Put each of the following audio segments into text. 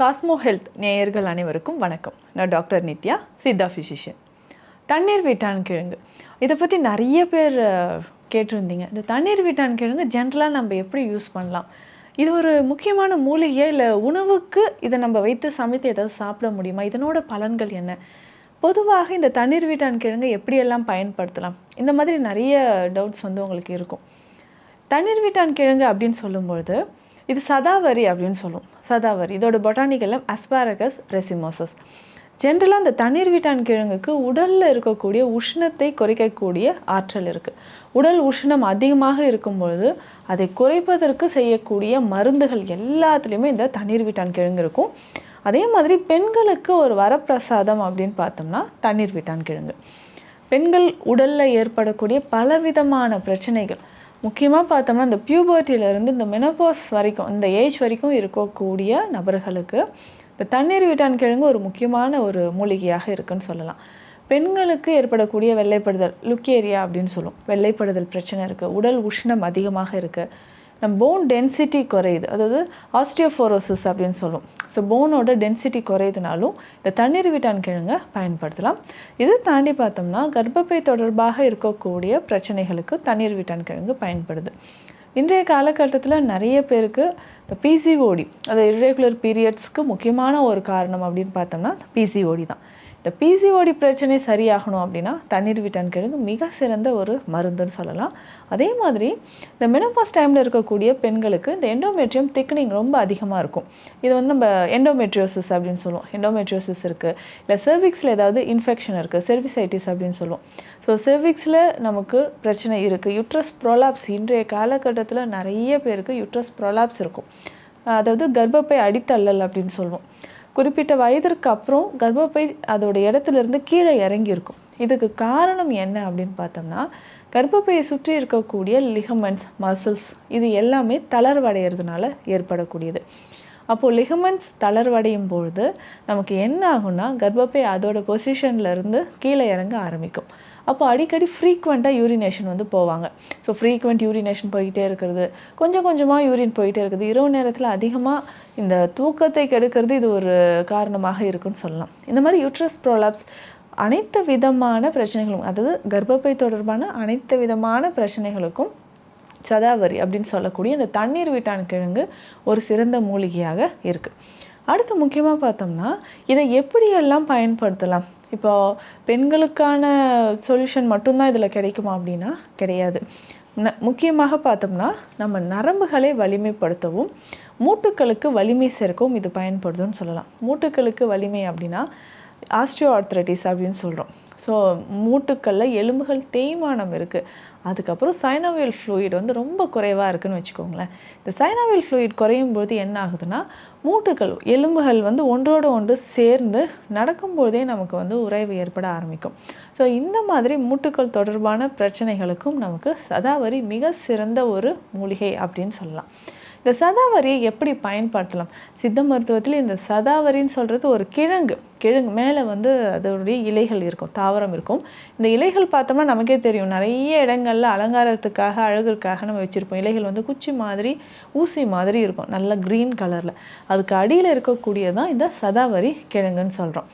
Cosmo health நேயர்கள் அனைவருக்கும் வணக்கம். நான் டாக்டர் நித்யா சித்தா ஃபிசிஷியன் தண்ணீர் வீட்டான் கிழங்கு. இதை பற்றி நிறைய பேர் கேட்டிருந்தீங்க. இந்த தண்ணீர் வீட்டான் கிழங்கு ஜென்ரலாக நம்ம எப்படி யூஸ் பண்ணலாம்? இது ஒரு முக்கியமான மூலிகை இல்லை உணவுக்கு இதை நம்ம வைத்து சமைத்து ஏதாவது சாப்பிட முடியுமா? இதனோட பலன்கள் என்ன? பொதுவாக இந்த தண்ணீர் வீட்டான் கிழங்கு எப்படியெல்லாம் பயன்படுத்தலாம்? இந்த மாதிரி நிறைய டவுட்ஸ் வந்து உங்களுக்கு இருக்கும். தண்ணீர் வீட்டான் கிழங்கு அப்படின்னு சொல்லும்பொழுது இது சதாவரி அப்படின்னு சொல்லும். சதாவரி. இதோட பொட்டானிக்கல் அஸ்பாரகஸ் ரெசிமோசஸ் ஜென்ரலாக இந்த தண்ணீர் வீட்டான் கிழங்குக்கு உடலில் இருக்கக்கூடிய உஷ்ணத்தை குறைக்கக்கூடிய ஆற்றல் இருக்குது உடல் உஷ்ணம் அதிகமாக இருக்கும் பொழுது அதை குறைப்பதற்கு செய்யக்கூடிய மருந்துகள் எல்லாத்துலேயுமே இந்த தண்ணீர் வீட்டான் கிழங்கு இருக்கும். அதே மாதிரி பெண்களுக்கு ஒரு வரப்பிரசாதம் அப்படின்னு பார்த்தோம்னா தண்ணீர் வீட்டான் கிழங்கு. பெண்கள் உடலில் ஏற்படக்கூடிய பலவிதமான பிரச்சனைகள். முக்கியமாக பார்த்தோம்னா இந்த பியூபர்ட்டியிலேருந்து இந்த மெனோபாஸ் வரைக்கும் இந்த ஏஜ் வரைக்கும் இருக்கக்கூடிய நபர்களுக்கு இந்த தண்ணீர் வீட்டான் கிழங்கு ஒரு முக்கியமான ஒரு மூலிகையாக இருக்குன்னு சொல்லலாம். பெண்களுக்கு ஏற்படக்கூடிய வெள்ளைப்படுதல் லுக்கேரியா அப்படின்னு சொல்லுவோம் வெள்ளைப்படுதல் பிரச்சனை இருக்குது உடல் உஷ்ணம் அதிகமாக இருக்குது நம்ம போன் டென்சிட்டி குறையுது. அதாவது ஆஸ்டியோஃபோரோசிஸ் அப்படின்னு சொல்லுவோம் ஸோ போனோட டென்சிட்டி குறையுதுனாலும் இந்த தண்ணீர் வீட்டான் கிழங்கை பயன்படுத்தலாம். இது தாண்டி பார்த்தோம்னா கர்ப்பப்பை தொடர்பாக இருக்கக்கூடிய பிரச்சனைகளுக்கு தண்ணீர் வீட்டான் கிழங்கு பயன்படுது. இன்றைய காலகட்டத்தில் நிறைய பேருக்கு இந்த பிசிஓடி அது irregular பீரியட்ஸ்க்கு முக்கியமான ஒரு காரணம் அப்படின்னு பார்த்தோம்னா பிசிஓடி தான். இந்த பிசிஓடி பிரச்சனை சரியாகணும் அப்படின்னா தண்ணீர் விட்டான் கிழங்கு மிக சிறந்த ஒரு மருந்துன்னு சொல்லலாம். அதே மாதிரி இந்த மெனோபாஸ் டைமில் இருக்கக்கூடிய பெண்களுக்கு இந்த எண்டோமெட்ரியம் திக்னிங் ரொம்ப அதிகமாக இருக்கும். இது வந்து நம்ம எண்டோமெட்ரியோசிஸ் அப்படின்னு சொல்லுவோம். எண்டோமெட்ரியோசிஸ் இருக்குது இல்லை சர்விக்ஸில் ஏதாவது இன்ஃபெக்ஷன் இருக்குது செர்விசைட்டிஸ் அப்படின்னு சொல்லுவோம். ஸோ செர்விக்ஸில் நமக்கு பிரச்சனை இருக்குது யுட்ரஸ் ப்ரோலாப்ஸ் இன்றைய காலகட்டத்தில் நிறைய பேருக்கு யுட்ரஸ் ப்ரோலாப்ஸ் இருக்கும். அதாவது கர்ப்பப்பை அடித்தள்ளல் அப்படின்னு சொல்லுவோம். குறிப்பிட்ட வயதிற்கு அப்புறம் கர்ப்பப்பை அதோட இடத்துல இருந்து கீழே இறங்கியிருக்கும். இதுக்கு காரணம் என்ன அப்படின்னு பார்த்தோம்னா கர்ப்பப்பையை சுற்றி இருக்கக்கூடிய லிகமெண்ட்ஸ் மசில்ஸ் இது எல்லாமே தளர்வடைகிறதுனால ஏற்படக்கூடியது. அப்போது லிகமெண்ட்ஸ் தளர்வடையும் பொழுது நமக்கு என்ன ஆகும்னா கர்ப்பப்பை அதோட பொசிஷன்லேருந்து கீழே இறங்க ஆரம்பிக்கும். அப்போ அடிக்கடி ஃப்ரீக்வெண்ட்டாக யூரினேஷன் வந்து போவாங்க. ஸோ ஃப்ரீக்வெண்ட் யூரினேஷன் போய்கிட்டே இருக்கிறது. கொஞ்சம் கொஞ்சமாக யூரின் போயிட்டே இருக்குது. இரவு நேரத்தில் அதிகமாக இந்த தூக்கத்தை கெடுக்கிறது இது ஒரு காரணமாக இருக்குன்னு சொல்லலாம். இந்த மாதிரி யூட்ரஸ் ப்ரோலாப்ஸ் அனைத்து விதமான பிரச்சனைகளும் அதாவது கர்ப்பப்பை தொடர்பான அனைத்து விதமான பிரச்சனைகளுக்கும் சதாவரி அப்படின்னு சொல்லக்கூடிய இந்த தண்ணீர் வீட்டான் கிழங்கு ஒரு சிறந்த மூலிகையாக இருக்குது அடுத்து முக்கியமாக பார்த்தோம்னா இதை எப்படியெல்லாம் பயன்படுத்தலாம்? இப்போ பெண்களுக்கான சொல்யூஷன் மட்டும்தான் இதில் கிடைக்குமா அப்படின்னா கிடையாது. ந முக்கியமாக பார்த்தோம்னா நம்ம நரம்புகளை வலிமைப்படுத்தவும் மூட்டுக்களுக்கு வலிமை சேர்க்கவும் இது பயன்படுதுன்னு சொல்லலாம். மூட்டுக்களுக்கு வலிமை அப்படின்னா ஆஸ்டியோ ஆர்த்ரட்டிஸ் அப்படின்னு சொல்கிறோம் ஸோ மூட்டுக்களில் எலும்புகள் தேய்மானம் இருக்குது அதுக்கப்புறம் சைனோவியல் ஃப்ளூயிட் வந்து ரொம்ப குறைவாக இருக்குன்னு வச்சுக்கோங்களேன். இந்த சைனோவியல் ஃப்ளூயிட் குறையும் போது என்ன ஆகுதுன்னா மூட்டுகள் எலும்புகள் வந்து ஒன்றோடு ஒன்று சேர்ந்து நடக்கும்பொழுதே நமக்கு வந்து உறைவு ஏற்பட ஆரம்பிக்கும். ஸோ இந்த மாதிரி மூட்டுக்கள் தொடர்பான பிரச்சனைகளுக்கும் நமக்கு சதாவரி மிக சிறந்த ஒரு மூலிகை அப்படின்னு சொல்லலாம். இந்த சதாவரியை எப்படி பயன்படுத்தலாம்? சித்த மருத்துவத்தில் இந்த சதாவரின்னு சொல்கிறது ஒரு கிழங்கு. கிழங்கு மேலே வந்து அதனுடைய இலைகள் இருக்கும் தாவரம் இருக்கும். இந்த இலைகள் பார்த்தோம்னா நமக்கே தெரியும். நிறைய இடங்களில் அலங்காரத்துக்காக அழகுக்காக நம்ம வச்சுருப்போம். இலைகள் வந்து குச்சி மாதிரி ஊசி மாதிரி இருக்கும். நல்ல க்ரீன் கலரில் அதுக்கு அடியில் இருக்கக்கூடியதான் இந்த சதாவரி கிழங்குன்னு சொல்கிறோம்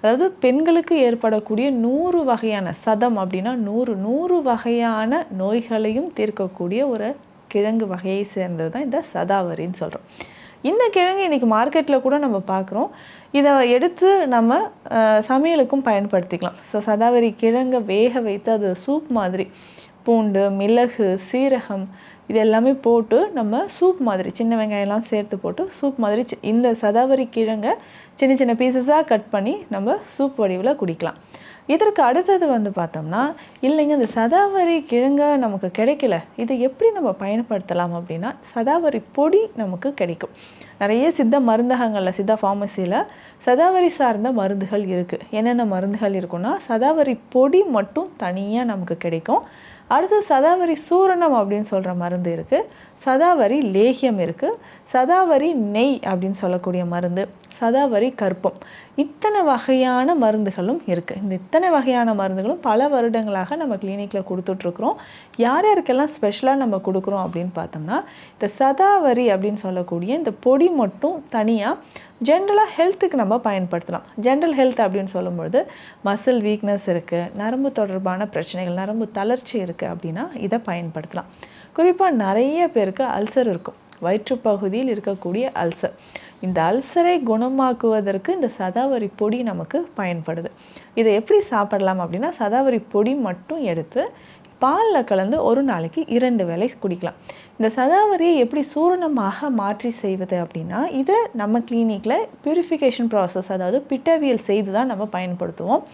அதாவது பெண்களுக்கு ஏற்படக்கூடிய நூறு வகையான சதம் அப்படின்னா நூறு நூறு வகையான நோய்களையும் தீர்க்கக்கூடிய ஒரு கிழங்கு வகையை சேர்ந்தது தான் இந்த சதாவரின்னு சொல்கிறோம் இந்த கிழங்கு இன்றைக்கி மார்க்கெட்டில் கூட நம்ம பார்க்குறோம். இதை எடுத்து நம்ம சமையலுக்கும் பயன்படுத்திக்கலாம். ஸோ சதாவரி கிழங்கை வேக வைத்து அது சூப் மாதிரி பூண்டு மிளகு சீரகம் இது எல்லாமே போட்டு நம்ம சூப் மாதிரி சின்ன வெங்காயம்லாம் சேர்த்து போட்டு சூப் மாதிரி இந்த சதாவரி கிழங்கை சின்ன சின்ன பீசஸாக கட் பண்ணி நம்ம சூப் வடிவில் குடிக்கலாம். இதற்கு அடுத்தது வந்து பார்த்தோம்னா இல்லைங்க இந்த சதாவரி கிழங்க நமக்கு கிடைக்கல. இதை எப்படி நம்ம பயன்படுத்தலாம் அப்படின்னா சதாவரி பொடி நமக்கு கிடைக்கும். நிறைய சித்த மருந்தகங்களில் சித்த ஃபார்மசியில் சதாவரி சார்ந்த மருந்துகள் இருக்குது என்னென்ன மருந்துகள் இருக்குன்னா சதாவரி பொடி மட்டும் தனியாக நமக்கு கிடைக்கும். அடுத்து சதாவரி சூரணம் அப்படின்னு சொல்கிற மருந்து இருக்குது சதாவரி லேகியம் இருக்குது சதாவரி நெய் அப்படின்னு சொல்லக்கூடிய மருந்து. சதாவரி கற்பம். இத்தனை வகையான மருந்துகளும் இருக்குது இந்த இத்தனை வகையான மருந்துகளும் பல வருடங்களாக நம்ம கிளினிக்கில் கொடுத்துட்ருக்குறோம் யார் யாருக்கெல்லாம் ஸ்பெஷலாக நம்ம கொடுக்குறோம் அப்படின்னு பார்த்தோம்னா இந்த சதாவரி அப்படின்னு சொல்லக்கூடிய இந்த பொடி மட்டும் தனியாக ஜென்ரலாக ஹெல்த்துக்கு நம்ம பயன்படுத்தலாம். ஜென்ரல் ஹெல்த் அப்படின்னு சொல்லும்பொழுது மசில் வீக்னஸ் இருக்குது நரம்பு தொடர்பான பிரச்சனைகள் நரம்பு தளர்ச்சி இருக்குது அப்படின்னா இதை பயன்படுத்தலாம். குறிப்பாக நிறைய பேருக்கு அல்சர் இருக்கும். வயிற்றுப்பகுதியில் இருக்கக்கூடிய அல்சர். இந்த அல்சரை குணமாக்குவதற்கு இந்த சதாவரி பொடி நமக்கு பயன்படுது. இதை எப்படி சாப்பிடலாம் அப்படின்னா சதாவரி பொடி மட்டும் எடுத்து பாலில் கலந்து ஒரு நாளைக்கு இரண்டு வேளை குடிக்கலாம். இந்த சதாவரியை எப்படி சூரணமாக மாற்றி செய்வது அப்படின்னா இதை நம்ம கிளினிக்கில் பியூரிஃபிகேஷன் ப்ராசஸ் அதாவது பிட்டவியல் செய்து தான் நம்ம பயன்படுத்துவோம்.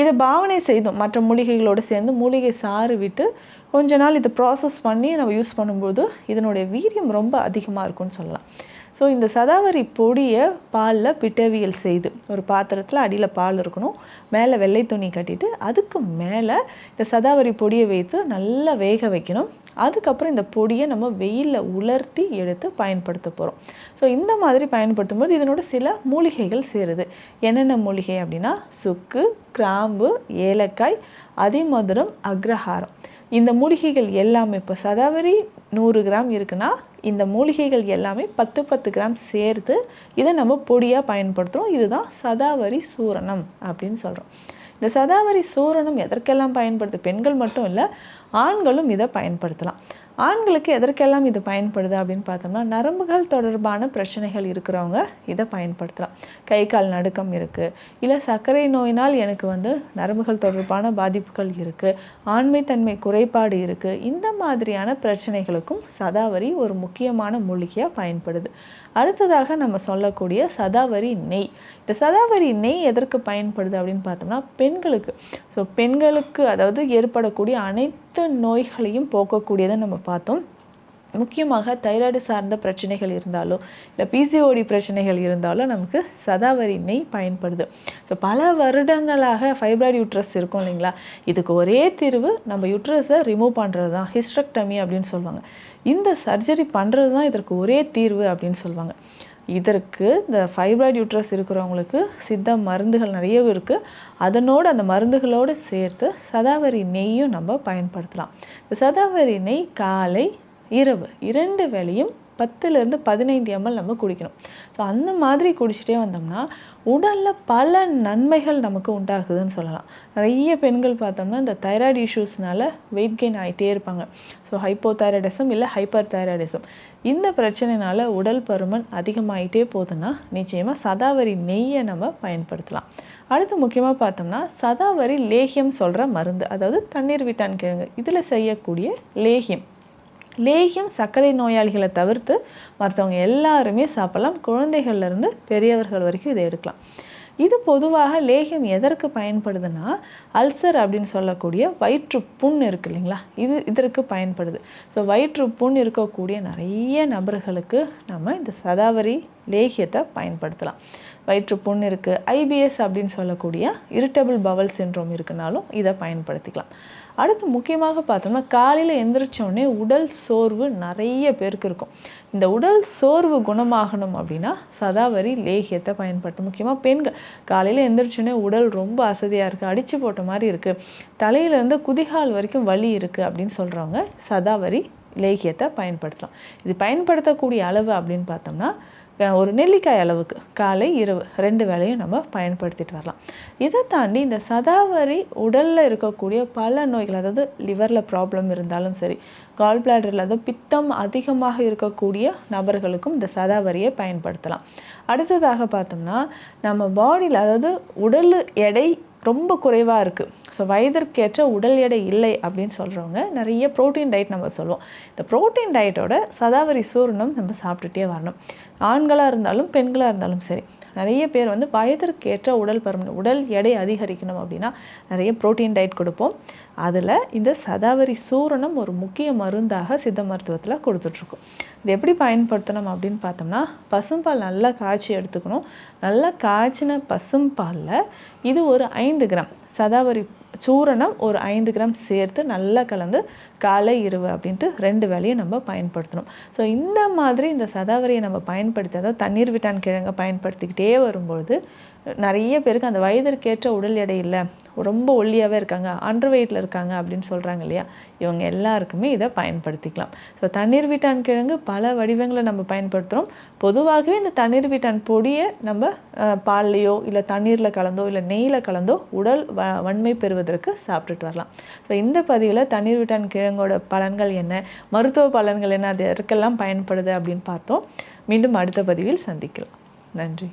இதை பாவனை செய்தோம் மற்ற மூலிகைகளோடு சேர்ந்து மூலிகை சாறு விட்டு கொஞ்ச நாள் இதை ப்ராசஸ் பண்ணி நம்ம யூஸ் பண்ணும்போது இதனுடைய வீரியம் ரொம்ப அதிகமாக இருக்கும்னு சொல்லலாம். ஸோ இந்த சதாவரி பொடியை பாலில் பிட்டவியல் செய்து ஒரு பாத்திரத்தில் அடியில் பால் இருக்கணும் மேலே வெள்ளை துணி கட்டிட்டு அதுக்கு மேலே இந்த சதாவரி பொடியை வைத்து நல்லா வேக வைக்கணும். அதுக்கப்புறம் இந்த பொடியை நம்ம வெயிலில் உலர்த்தி எடுத்து பயன்படுத்த போகிறோம் ஸோ இந்த மாதிரி பயன்படுத்தும் போது இதனோட சில மூலிகைகள் சேருது. என்னென்ன மூலிகை அப்படின்னா சுக்கு கிராம்பு ஏலக்காய் அதிமதுரம் அக்ரஹாரம். இந்த மூலிகைகள் எல்லாமே இப்போ சதாவரி நூறு கிராம் இருக்குன்னா இந்த மூலிகைகள் எல்லாமே பத்து பத்து கிராம் சேர்த்து இதை நம்ம பொடியாக பயன்படுத்துகிறோம் இதுதான் சதாவரி சூரணம் அப்படின்னு சொல்கிறோம் இந்த சதாவரி சூரணம் எதற்கெல்லாம் பயன்படுது? பெண்கள் மட்டும் இல்லை ஆண்களும் இதை பயன்படுத்தலாம். ஆண்களுக்கு எதற்கெல்லாம் இது பயன்படுது அப்படின்னு பார்த்தோம்னா நரம்புகள் தொடர்பான பிரச்சனைகள் இருக்கிறவங்க இதை பயன்படுத்தலாம். கை கால் நடுக்கம் இருக்குது இல்லை சர்க்கரை நோயினால் எனக்கு வந்து நரம்புகள் தொடர்பான பாதிப்புகள் இருக்குது ஆண்மைத்தன்மை குறைபாடு இருக்குது இந்த மாதிரியான பிரச்சனைகளுக்கும் சதாவரி ஒரு முக்கியமான மூலிகையாக பயன்படுது. அடுத்ததாக நம்ம சொல்லக்கூடிய சதாவரி நெய். இந்த சதாவரி நெய் எதற்கு பயன்படுது அப்படின்னு பார்த்தோம்னா பெண்களுக்கு. ஸோ பெண்களுக்கு அதாவது ஏற்படக்கூடிய அனைத்து நோய்களையும் போக்கக்கூடியதை நம்ம பார்த்தோம். முக்கியமாக தைராய்டு சார்ந்த பிரச்சனைகள் இருந்தாலோ இல்லை பிசிஓடி பிரச்சனைகள் இருந்தாலோ நமக்கு சதாவரி நெய் பயன்படுது. ஸோ பல வருடங்களாக ஃபைப்ராய்டு யூட்ரஸ் இருக்கும் இல்லைங்களா? இதுக்கு ஒரே தீர்வு நம்ம யூட்ரஸை ரிமூவ் பண்ணுறது தான் ஹிஸ்ட்ரக்டமி அப்படின்னு சொல்லுவாங்க. இந்த சர்ஜரி பண்ணுறது தான் இதற்கு ஒரே தீர்வு அப்படின்னு சொல்லுவாங்க. இதற்கு இந்த ஃபைப்ராய்டு யூட்ரஸ் இருக்கிறவங்களுக்கு சித்த மருந்துகள் நிறைய இருக்குது அதனோடு அந்த மருந்துகளோடு சேர்த்து சதாவரி நெய்யும் நம்ம பயன்படுத்தலாம். இந்த சதாவரி நெய் காலை இரவு இரண்டு வேளையும் பத்துலேருந்து பதினைந்து எம்எல் நம்ம குடிக்கணும். ஸோ அந்த மாதிரி குடிச்சிட்டே வந்தோம்னா உடலில் பல நன்மைகள் நமக்கு உண்டாகுதுன்னு சொல்லலாம். நிறைய பெண்கள் பார்த்தோம்னா இந்த தைராய்டு இஷ்யூஸ்னால வெயிட் கெயின் ஆகிட்டே இருப்பாங்க. ஸோ ஹைப்போ தைராய்டிசம் இல்லை ஹைப்பர் தைராய்டிசம் இந்த பிரச்சனைனால உடல் பருமன் அதிகமாகிட்டே போகுதுன்னா நிச்சயமாக சதாவரி நெய்யை நம்ம பயன்படுத்தலாம். அடுத்து முக்கியமாக பார்த்தோம்னா சதாவரி லேகியம் சொல்கிற மருந்து அதாவது தண்ணீர் விட்டான் கிழங்கு இதில் செய்யக்கூடிய லேகியம் லேகியம் சர்க்கரை நோயாளிகளை தவிர்த்து மற்றவங்க எல்லாருமே சாப்பிடலாம். குழந்தைகள்லேருந்து பெரியவர்கள் வரைக்கும் இதை எடுக்கலாம். இது பொதுவாக லேகியம் எதற்கு பயன்படுதுன்னா அல்சர் அப்படின்னு சொல்லக்கூடிய வயிற்று புண் இருக்கு இல்லைங்களா? இது இதற்கு பயன்படுது. ஸோ வயிற்று புண் இருக்கக்கூடிய நிறைய நபர்களுக்கு நம்ம இந்த சதாவரி லேகியத்தை பயன்படுத்தலாம். வயிற்று புண் இருக்குது ஐபிஎஸ் அப்படின்னு சொல்லக்கூடிய இரிட்டபிள் பவல் சின்ரோம் இருக்குனாலும் இதை பயன்படுத்திக்கலாம். அடுத்து முக்கியமாக பார்த்தோம்னா காலையில் எந்திரிச்சோடனே உடல் சோர்வு நிறைய பேருக்கு இருக்கும். இந்த உடல் சோர்வு குணமாகணும் அப்படின்னா சதாவரி லேகியத்தை பயன்படுத்தும். முக்கியமாக பெண்கள். காலையில் எந்திரிச்சோடனே உடல் ரொம்ப அசதியாக இருக்குது அடித்து போட்ட மாதிரி இருக்குது தலையிலேருந்து குதிகால் வரைக்கும் வலி இருக்குது அப்படின்னு சொல்கிறவங்க சதாவரி லேகியத்தை பயன்படுத்தலாம். இது பயன்படுத்தக்கூடிய அளவு அப்படின்னு பார்த்தோம்னா ஒரு நெல்லிக்காய் அளவுக்கு காலை இரவு ரெண்டு வேளையும் நம்ம பயன்படுத்திட்டு வரலாம். இதை தாண்டி இந்த சதாவரி உடலில் இருக்கக்கூடிய பல நோய்கள் அதாவது லிவரில் ப்ராப்ளம் இருந்தாலும் சரி கால் பிளாடரில் அதாவது பித்தம் அதிகமாக இருக்கக்கூடிய நபர்களுக்கும் இந்த சதாவரியை பயன்படுத்தலாம். அடுத்ததாக பார்த்தோம்னா நம்ம பாடியில் அதாவது உடல் எடை ரொம்ப குறைவாக இருக்குது ஸோ வயதிற்கேற்ற உடல் எடை இல்லை அப்படின்னு சொல்கிறவங்க நிறைய ப்ரோட்டீன் டயட் நம்ம சொல்லுவோம். இந்த ப்ரோட்டீன் டயட்டோட சதாவரி சூரணம் நம்ம சாப்பிட்டுட்டே வரணும். ஆண்களாக இருந்தாலும் பெண்களாக இருந்தாலும் சரி. நிறைய பேர் வந்து வயதிற்கேற்ற உடல் பருமன் உடல் எடை அதிகரிக்கணும் அப்படின்னா நிறைய ப்ரோட்டீன் டயட் கொடுப்போம். அதில் இந்த சதாவரி சூரணம் ஒரு முக்கிய மருந்தாக சித்த மருத்துவத்தில் கொடுத்துட்ருக்கோம் இது எப்படி பயன்படுத்தணும் அப்படின்னு பார்த்தோம்னா பசும்பால் நல்லா காய்ச்சி எடுத்துக்கணும். நல்லா காய்ச்சின பசும்பாலில் இது ஒரு ஐந்து கிராம். சதாவரி சூரணம் ஒரு ஐந்து கிராம் சேர்த்து நல்லா கலந்து காலை இரவு அப்படின்ட்டு ரெண்டு வேலையும் நம்ம பயன்படுத்தணும். ஸோ இந்த மாதிரி இந்த சதாவரியை நம்ம பயன்படுத்தி அதாவது தண்ணீர் விட்டான் கிழங்கை பயன்படுத்திக்கிட்டே வரும்பொழுது நிறைய பேருக்கு அந்த வயதிற்கேற்ற உடல் எடை இல்லை. ரொம்ப ஒல்லியாகவே இருக்காங்க அண்டர் வெயிட்டில் இருக்காங்க அப்படின்னு சொல்கிறாங்க இல்லையா? இவங்க எல்லாருக்குமே இதை பயன்படுத்திக்கலாம். ஸோ தண்ணீர் வீட்டான் கிழங்கு பல வடிவங்களை நம்ம பயன்படுத்துகிறோம் பொதுவாகவே இந்த தண்ணீர் வீட்டான் பொடியை நம்ம பால்லையோ இல்லை தண்ணீரில் கலந்தோ இல்லை நெய்யில் கலந்தோ உடல் வ வன்மை பெறுவதற்கு சாப்பிட்டுட்டு வரலாம். ஸோ இந்த பதிவில் தண்ணீர் வீட்டான் கிழங்கோட பலன்கள் என்ன மருத்துவ பலன்கள் என்ன அது எதற்கெல்லாம் பயன்படுது அப்படின்னு பார்த்தோம். மீண்டும் அடுத்த பதிவில் சந்திக்கலாம். நன்றி.